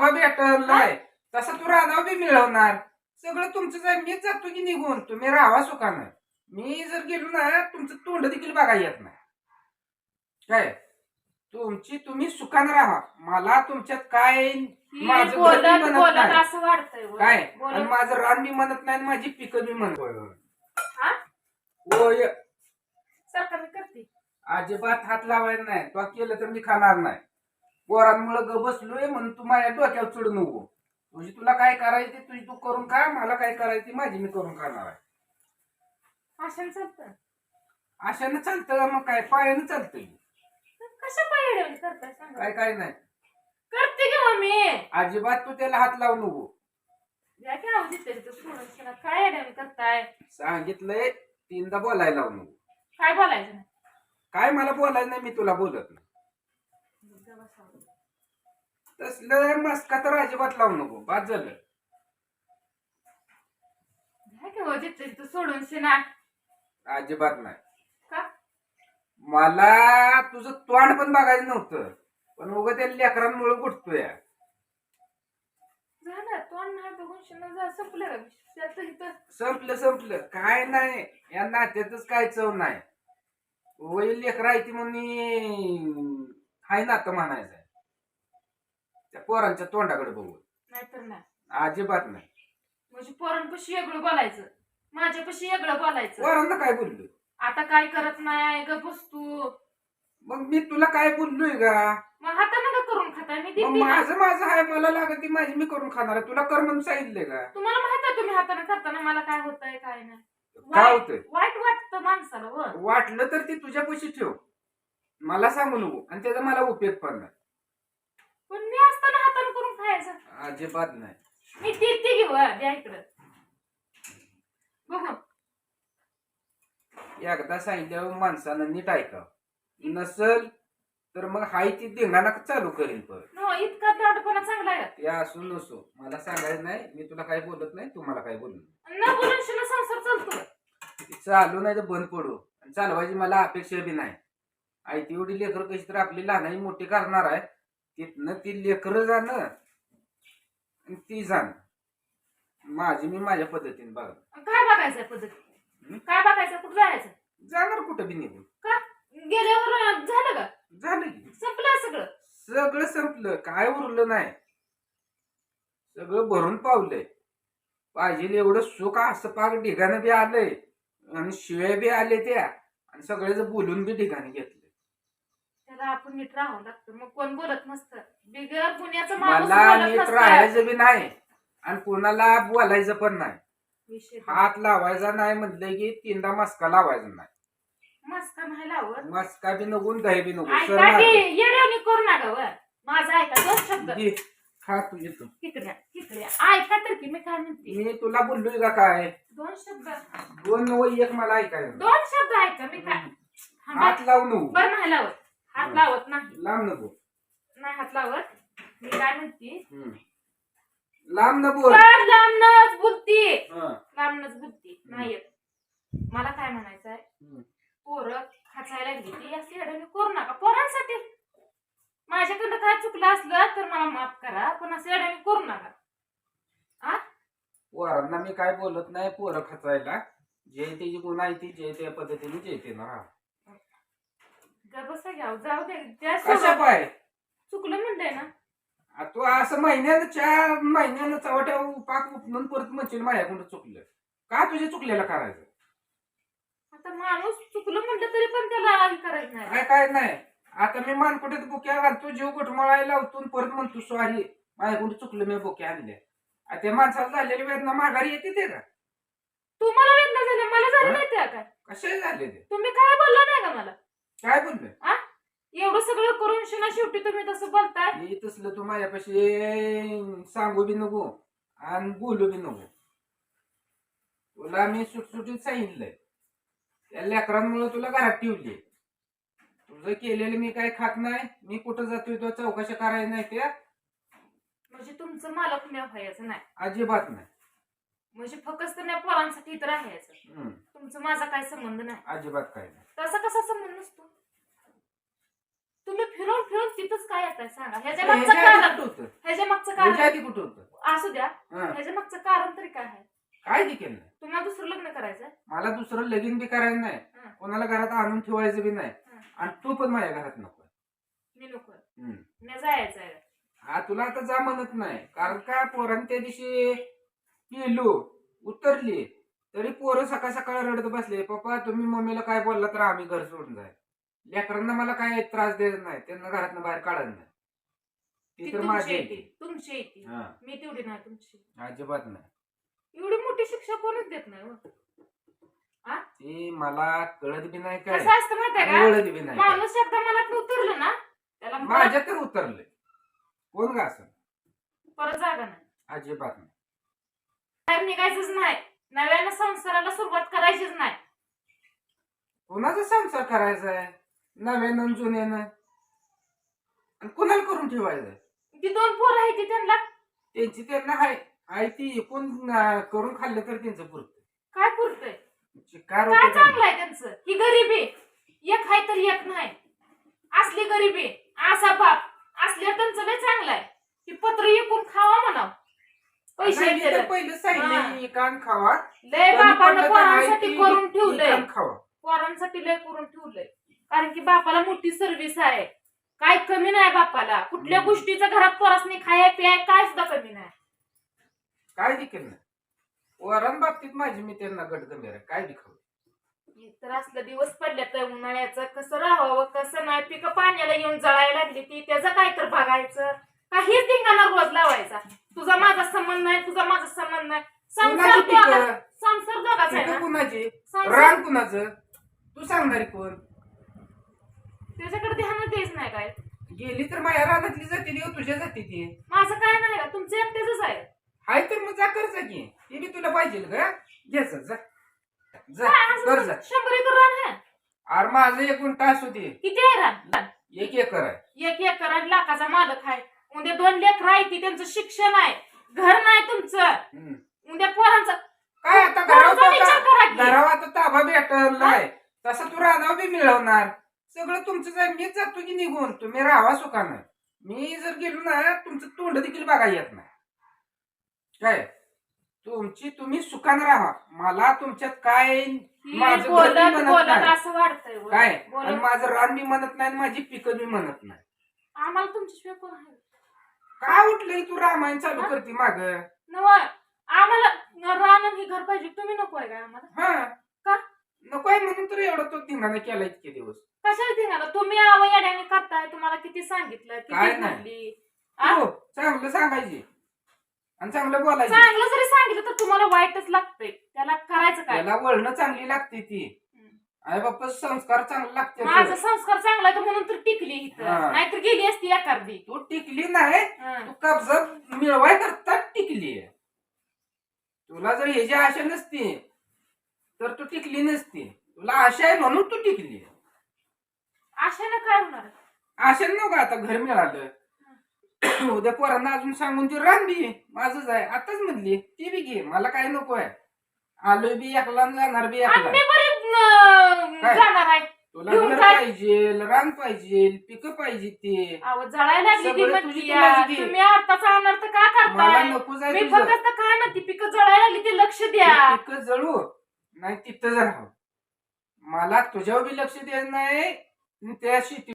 राधाबा भेटल नाही तसा तू राधाबा बी मिळवणार सगळं तुमचं जाय मीच जातो की निघून तुम्ही राहावा सुखानं. मी जर गेलो ना तुमचं तोंड देखील बघा येत नाही. काय? तुमची तुम्ही सुखानं राहा. मला तुमच्यात काय माझं. असं वाटतंय. काय? आणि माझं रान बी म्हणत नाही आणि माझी पिकं बी म्हणत हा? होय मी करते. अजिबात हात लावायला नाही. तो केलं तर मी खाणार नाही. पोरांमुळे ग बसलोय म्हणून तू माझ्या डोक्यावर चढू नको. तुझी तुला काय करायची तुझी तू करून खा मला काय करायची माझी मी करून खाणार आहे. भाषण चालतं? अशानं चालतं मग काय? पायानं चालतंय. कशा पाय करताय सांगा? काय काय नाही. करते की मम्मी? अजिबात तू त्याला हात लावू नको. या की राहू देते तिथं सोडून शिना. काय करताय? सांगितलंय तीनदा बोलायला लावू नको. काय बोलायचं? काय मला बोलायचं नाही मी तुला बोलत नाही. तसलं मस्का तर अजिबात लावू नको. बाद झालं. की हो तिथं सोडून शिना अजिबात नाही. का? मला तुझं तोंड पण बघायचं नव्हतं. पण उगं त्या लेकरांमुळे गुटतोय झालं तोंड नाही बघून शिना जा संपलं त्याचं इथं. संपलं संपलं. काय नाही या नात्यातच काय चव नाही. वय लेकर आहे ती म्हणून हाय नातं म्हणायचं त्या पोरांच्या तोंडाकडे बघून नाहीतर नाही. अजिबात नाही. म्हणजे पोरांपाशी वेगळं बोलायचं. माझ्यापाशी वेगळं बोलायचं. पोरांना काय बोललो? आता काय करत नाही ग बसतू मग मी तुला काय बोललोय का मग हाताने का करून खाताय मी मग देते ना. माझं माझं आहे मला लागत ती माझी मी करून खाणार आहे. तुला कर म्हणून सांगितलंय का तुम्हाला माहीत आहे तुम्ही हाताने करताना मला काय होतंय काय नाही. काय वाईट होतंय? वाईट वाटतं माणसाला व. वाटलं तर ती तुझ्या पैसे ठेव. मला सांगू नको. आणि त्याचा मला उपयोग पण नाही. पण मी असताना हाताने करून खायचं. अजिबात नाही. मी देते घेऊ हा, द्या इकडं. बघू. एकदा सांगितल्यावर माणसानं नीट ऐकावं. नसल तर मग हाय ती धिंगाणा चालू करेन परत. no, इतका दाटपणा चांगला आहे. ते असू नसो. मला सांगायचं नाही मी तुला काय बोलत नाही तुम्हाला काय बोलू न बोलून शिना संसार चालतो. ते चालू नाही तर बंद पडू. आणि चालवायची मला अपेक्षा बी नाही. आई ती एवढी लेकरं कशी तर आपली लहानाई मोठी करणार आहे. तिथनं ती लेकरं जाणं आणि ती जाणं. माझी मी माझ्या पद्धतीने बघ. काय बघायचंय पद्धती? काय बघायचं कुठं जायचं? जाणार कुठं बी निघून. का? गेल्यावर झालं का? झालं की. संपलं सगळं? सगळं संपलं. काय उरलं नाही. सगळं भरून पावलंय. पाहिजे एवढं सुख असं पाक ढिगाणं बी आलंय. आणि शिव्या बी आले त्या. आणि सगळ्याच बोलून बी ठिकाणी घेतलं. त्याला आपण नीट राहावं लागतं. मग कोण बोलत नसतं. बिगर पुण्याचं माणूस मला बोलत नीट नसतं. राहायचं बी नाही. आणि कोणाला बोलायचं पण नाही. विषय हात लावायचा नाही म्हटलं की तीनदा मस्का लावायचा नाही. मस्का नाही लावत. मस्का बी नको दही बी नको. सर ऐका की मारतो. येड्यावणी करू नका वर. माझा ऐका दोन शब्द. खा तू येतो तिकड्या तिकड्या ऐका तर की मी काय म्हणते? मी तुला बोललोय का काय? दोन शब्द. दोन नव एक मला ऐकायला दोन शब्द ऐका मी काय. हात लावू नको. बरं नाही लावत. हात लावत नाही. लांब नको. नाही हात लावत. मी काय म्हणते? हम्म. लांब न बोल फार लांबनच बुद्धी हं. लांबनच बुद्धी नाही येत. मला काय म्हणायचं आहे हम्म. पोरं खाचायला लागली ती अशी अडवणी करू नका. पोरांसाठी. माझ्याकडनं काय चुकलं असलं तर मला माफ करा. पण असे अडवणी करू नका. पोरांना मी काय बोलत नाही. पोरं खचायला. जे त्याची गुण आहे ती जे त्या पद्धतीने जे ते ना. ग बसा घ्या जाऊ दे कशा पाय? चुकलं म्हणलंय ना. आ, तू असं महिन्यानं चार महिन्यानं चवट्या पाक उपणून परत म्हणशील माझ्याकडून चुकलं. का तुझ्या चुकलेलं करायचं? आता माणूस चुकलं म्हटलं तरी पण त्याला हे करायचं नाही. काय काय नाही. आता मी मानकुटीत बुक्या घालतो जीव गुटमळायला लावतो आणि परत म्हणतो सॉरी माझ्याकडून चुकलं मी बुक्या आणल्या. आ, त्या माणसाला झालेली वेदना माघारी येते ते का? तुम्हाला वेदना झाल्या मला झालं नाही त्या काय कसे झाले ते? तुम्ही काय बोलला नाही का मला? काय बोललं? एवढं सगळं करून शिना शेवटी तुम्ही तसं बोलताय? मी तसलं तू माझ्यापाशी सांगू बी नको आणि बोलू बी नको. तुला मी सुटसुटीत सांगितलंय. त्या लेकरांमुळे तुला घरात ठेवली तुझं केलेलं मी काय खात नाही. मी कुठं जातोय तो चौकशा करायला नाही त्या म्हणजे तुमचं मालक मी व्हायचं नाही. अजिबात नाही. म्हणजे फक्त त्या पोरांसाठी राहायचं. हम्म, तुमचं माझा काय संबंध नाही. अजिबात काय नाही. तसा कसा संबंध नसतो. तुम्ही फिरून फिरून तिथंच काय येत आहे सांगा? ह्याच्या मागचं ह्याच्या आधी कारण कुठं होतं? ह्याच्या मागचं ह्याच्या कारण आधी कुठं होतं? असू द्या. हं. ह्याच्या मागचं कारण तरी काय आहे? काय नाही? तुम्हाला दुसरं लग्न करायचं मला दुसरं लगीन बी करायचं नाही. हं. कोणाला घरात आणून ठेवायचं बी नाही. हं. आणि तू पण माझ्या घरात नको. मी नको. हं. मी जायचं आहे हा तुला आता जा म्हणत नाही. कारण का पोरांनी त्या दिवशी पिलो उतरली. तरी पोरं सकाळ सकाळ रडत बसले. पप्पा तुम्ही मम्मीला काय बोलला तर आम्ही घर सोडून जाय लेकरांना मला काय त्रास द्यायचा नाही. त्यांना घरातनं बाहेर काढायचं नाही. ती ती तर तुमची माझी येते. तुमची येते. हा. मी तेवढी नाही तुमची. अजिबात नाही. एवढी मोठी शिक्षा कोणच देत नाही हो. ती मला कळत बी नाही काय. कसं असतं का? ओळख बी नाही काय. माणूस एकदा मनात उतरलं ना त्याला परत- माझ्या तर उतरले कोण का असं परत जागा नाही. अजिबात नाही. बाहेर निघायचंच नाही. नव्यानं संसाराला सुरुवात करायचीच नाही. कोणाचा संसार करायचा आहे? नव्यानं जुन्यानं. आणि कोणाला करून ठेवायचं ती दोन पोरं आहेत ती त्यांना. त्यांची त्यांना हाय आहे ती कोण अं, करून खाल्लं तर त्यांचं पुरतं. काय पुरतंय? काय होतं चांगलं आहे त्यांचं? ही गरिबी. एक आहे तर एक नाही. असली गरिबी असा बाप. असल्या त्यांचं लय चांगलं आहे. ही पत्र एकूण खावा म्हणाव. पैसे नाही, तर. पहिलं. सांगितलं कान खावा. लय कमी बापानं पडलं तर आहे पोरांसाठी ती- करून ठेवलंय. कान खावा. पोरांसाठी लय करून ठेवलंय. कारण की बापाला मोठी सर्व्हिस आहे. काय कमी नाही बापाला. कुठल्या हम्म. गोष्टीचं घरात पोरासनी खाया पिया काय सुद्धा कमी नाही. काय देखील नाही. वरण बाबतीत माझी मी त्यांना गटगंभीर आहे. काय दिखाव तर असलं दिवस पडले तर उन्हाळ्याचं. कसं राहावं कसं नाही. पिकं पाण्याला येऊन जळायला लागली ती. त्याचं काय तर बघायचं. काहीच धिंगाणा रोज लावायचा. तुझा माझा संबंध नाही तुझा माझा संबंध नाही. संसार कुणाची दोघा- पिकं? संसार दोघाच आहे पिकं ना? कुणाची? संसार रान कुणाचं? तू सांगणारी कोण? त्याच्याकडे ध्यान द्यायच नाही काय? गेली तर माझ्या रानातली जाते ती तुझ्या जाते ती. माझं काय नाही का? तुमचं एकटेच आहे. हाय तर मग जा कर जा की. ते बी तुला पाहिजे का घे जा जा. जा काय असं कर जा. शंभर एकर रान आहे? अरे माझं एकूण तास होते. किती आहे रान? एक एकर आहे. एक एकर आणि लाखाचा मालक आहे. उद्या दोन लेकर आहे ती त्यांचं शिक्षण आहे. घर नाही तुमचं. हम्म. उद्या पोरांचं. काय आता पोरांचा घरावर विचार आता- करा की. घरावर आता ताबा भेटलाय. तसं तू राहणार बी मिळवणार. सगळं तुमचं जाय मीच जातो की निघून. तुम्ही राहावा सुखानं. मी जर गेलो ना तुमचं तोंड देखील बघा येत नाही. काय? तुमची तुम्ही सुखानं राहा. मला तुमच्यात काय ही माझं घर बी बोलत म्हणत बोलत नाही. असं वाटतंय. काय? आणि बोलत माझं रान बी म्हणत नाही आणि माझी पिकं बी म्हणत नाही. आम्हाला तुमच्याशिवाय कोण आहे? काय उठलंय तू रामायण चालू करते माग? नव आम्हाला रान आणि घर पाहिजे तुम्ही नको आहे का आम्हाला? हा. का? नकोय म्हणून तर एवढा तो धिंगाणा केला इतके दिवस. कशाला धिंगाणा? तुम्ही आव येड्याने करताय तुम्हाला किती सांगितलं काय किती नाही. म्हणली आ? हो चांगलं सांगायचे. आणि चांगलं बोलायचे. चांगलं जरी सांगितलं तर तुम्हाला वाईटच लागतंय. त्याला करायचं काय? त्याला वळणं चांगली लागते ती. आई बाप्पा संस्कार चांगले लागते माझा संस्कार चांगला आहे तर म्हणून तर टिकली इथं. हा. नाहीतर गेली असती एखादी. तू टिकली नाही हं. तू कब्जा मिळवाय करता टिकली. तुला जर ह्याची आशा नसती तर तू टिकली नसती. तुला आशा आहे म्हणून तू टिकली. आशानं काय होणार? आशा नको आता घर मिळालं. उद्या पोरांना अजून सांगून ती रान बी माझंच आहे. आताच म्हणली ती बी घे. मला काय नको आहे. आलोय बी एकला आणि जाणार बी आणि एकला. मी बरी न- काय? जाणार आहे तुला घेऊन घर काय? पाहिजे रान पाहिजे पिकं पाहिजे ते अहो जळायला लागली ती सगळं म्हणती तुझी या. तुलाच घे. तुम्ही आताचा अनर्थ का मला करताय नको जाय मी तुझं फक्त काय म्हणते पिकं जळायला लागली ते लक्ष द्या पिकं जळू नाही तिथं राहू मला तुझ्यावर बी लक्ष द्यायचं नाही आणि त्या शेती